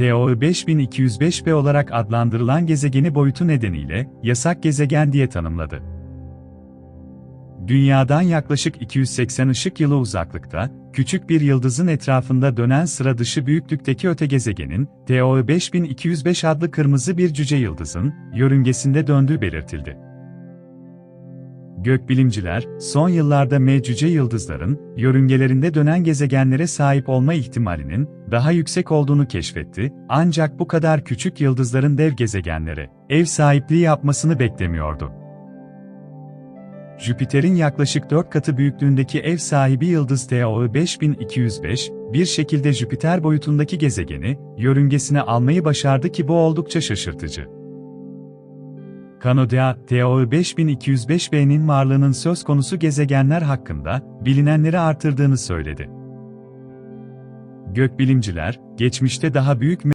TOI 5205b olarak adlandırılan gezegeni boyutu nedeniyle yasak gezegen diye tanımladı. Dünyadan yaklaşık 280 ışık yılı uzaklıkta, küçük bir yıldızın etrafında dönen sıra dışı büyüklükteki öte gezegenin, TOI 5205 adlı kırmızı bir cüce yıldızın, yörüngesinde döndüğü belirtildi. Gökbilimciler, son yıllarda M cüce yıldızların, yörüngelerinde dönen gezegenlere sahip olma ihtimalinin daha yüksek olduğunu keşfetti, ancak bu kadar küçük yıldızların dev gezegenlere ev sahipliği yapmasını beklemiyordu. Jüpiter'in yaklaşık 4 katı büyüklüğündeki ev sahibi yıldız TOI 5205, bir şekilde Jüpiter boyutundaki gezegeni, yörüngesine almayı başardı ki bu oldukça şaşırtıcı. Kanada, TOI 5205b'nin varlığının söz konusu gezegenler hakkında bilinenleri artırdığını söyledi. Gökbilimciler, geçmişte daha büyük